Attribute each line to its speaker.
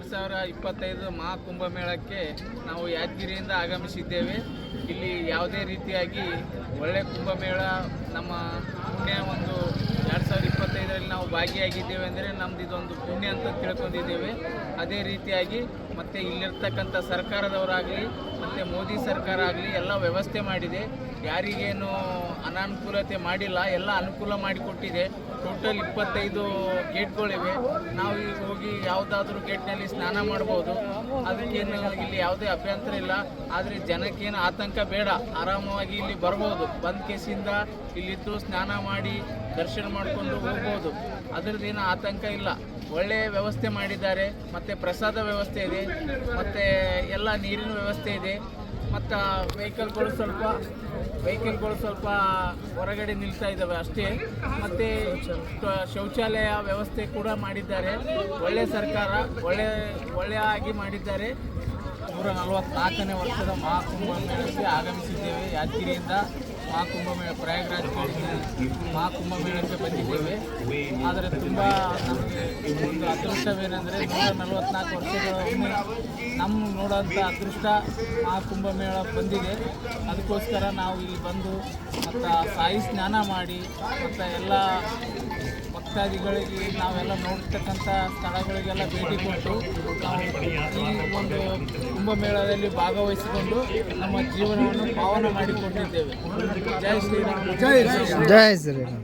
Speaker 1: ಎರಡು ಸಾವಿರ ಇಪ್ಪತ್ತೈದು ಮಹಾ ಕುಂಭಮೇಳಕ್ಕೆ ನಾವು ಯಾದಗಿರಿಯಿಂದ ಆಗಮಿಸಿದ್ದೇವೆ. ಇಲ್ಲಿ ಯಾವುದೇ ರೀತಿಯಾಗಿ ಒಳ್ಳೆ ಕುಂಭಮೇಳ, ನಮ್ಮ ಪುಣ್ಯ ಒಂದು ಎರಡು ಸಾವಿರದ ಇಪ್ಪತ್ತೈದರಲ್ಲಿ ನಾವು ಭಾಗಿಯಾಗಿದ್ದೇವೆ ಅಂದರೆ ನಮ್ದು ಇದೊಂದು ಪುಣ್ಯ ಅಂತ ತಿಳ್ಕೊಂಡಿದ್ದೇವೆ. ಅದೇ ರೀತಿಯಾಗಿ ಮತ್ತು ಇಲ್ಲಿರ್ತಕ್ಕಂಥ ಸರ್ಕಾರದವರಾಗಲಿ, ಮತ್ತು ಮೋದಿ ಸರ್ಕಾರ ಆಗಲಿ ಎಲ್ಲ ವ್ಯವಸ್ಥೆ ಮಾಡಿದೆ. ಯಾರಿಗೇನು ಅನಾನುಕೂಲತೆ ಮಾಡಿಲ್ಲ, ಎಲ್ಲ ಅನುಕೂಲ ಮಾಡಿಕೊಟ್ಟಿದೆ. ಟೋಟಲ್ ಇಪ್ಪತ್ತೈದು ಗೇಟ್ಗಳಿವೆ. ನಾವು ಈಗ ಹೋಗಿ ಯಾವುದಾದ್ರೂ ಗೇಟ್ನಲ್ಲಿ ಸ್ನಾನ ಮಾಡ್ಬೋದು. ಅದಕ್ಕೇನು ಇಲ್ಲಿ ಯಾವುದೇ ಅಭ್ಯಂತರ ಇಲ್ಲ. ಆದರೆ ಜನಕ್ಕೇನು ಆತಂಕ ಬೇಡ. ಆರಾಮವಾಗಿ ಇಲ್ಲಿ ಬರ್ಬೋದು. ಬಂದ್ ಕೇಸಿಂದ ಇಲ್ಲಿದ್ದು ಸ್ನಾನ ಮಾಡಿ ದರ್ಶನ ಮಾಡಿಕೊಂಡು ಹೋಗ್ಬೋದು. ಅದರದ್ದೇನು ಆತಂಕ ಇಲ್ಲ. ಒಳ್ಳೆಯ ವ್ಯವಸ್ಥೆ ಮಾಡಿದ್ದಾರೆ. ಮತ್ತು ಪ್ರಸಾದ ವ್ಯವಸ್ಥೆ ಇದೆ. ಮತ್ತು ಎಲ್ಲ ನೀರಿನ ವ್ಯವಸ್ಥೆ ಇದೆ. ಮತ್ತು ವೆಹಿಕಲ್ಗಳು ಸ್ವಲ್ಪ ವೆಹಿಕಲ್ಗಳು ಸ್ವಲ್ಪ ಹೊರಗಡೆ ನಿಲ್ತಾ ಇದ್ದಾವೆ ಅಷ್ಟೇ. ಮತ್ತು ಶೌಚಾಲಯ ವ್ಯವಸ್ಥೆ ಕೂಡ ಮಾಡಿದ್ದಾರೆ. ಒಳ್ಳೆ ಸರ್ಕಾರ, ಒಳ್ಳೆ ಒಳ್ಳೆಯ ಆಗಿ ಮಾಡಿದ್ದಾರೆ. ನೂರ ನಲವತ್ನಾಲ್ಕನೇ ವರ್ಷದ ಮಹಾಕುಂಭ ಆಗಮಿಸಿದ್ದೇವೆ. ಯಾದಗಿರಿಯಿಂದ ಮಹಾಕುಂಭಮೇಳ ಪ್ರಯಾಗ್ರಾಜ್ ಮಹಾಕುಂಭಮೇಳಕ್ಕೆ ಬಂದಿದ್ದೇವೆ. ಆದರೆ ತುಂಬ ಒಂದು ಅದೃಷ್ಟವೇನೆಂದರೆ ನೂರ ನಲವತ್ನಾಲ್ಕು ವರ್ಷಗಳ ಒಮ್ಮೆ ನಮ್ಮ ನೋಡೋಂಥ ಅದೃಷ್ಟ ಮಹಾಕುಂಭಮೇಳ ಬಂದಿದೆ. ಅದಕ್ಕೋಸ್ಕರ ನಾವು ಇಲ್ಲಿ ಬಂದು ಮತ್ತು ಸಾಯಿ ಸ್ನಾನ ಮಾಡಿ ಮತ್ತು ಎಲ್ಲ ಭಕ್ತಾದಿಗಳಿಗೆ ನಾವೆಲ್ಲ ನೋಡ್ತಕ್ಕಂಥ ಸ್ಥಳಗಳಿಗೆಲ್ಲ ಭೇಟಿ ಕೊಟ್ಟು ಈ ಒಂದು ಕುಂಭಮೇಳದಲ್ಲಿ ಭಾಗವಹಿಸಿಕೊಂಡು ನಮ್ಮ ಜೀವನವನ್ನು ಪಾವನ ಮಾಡಿಕೊಂಡಿದ್ದೇವೆ. ಜಯ ಶ್ರೀರಾಮ್.
Speaker 2: ಜಯ ಶ್ರೀರಾಮ್.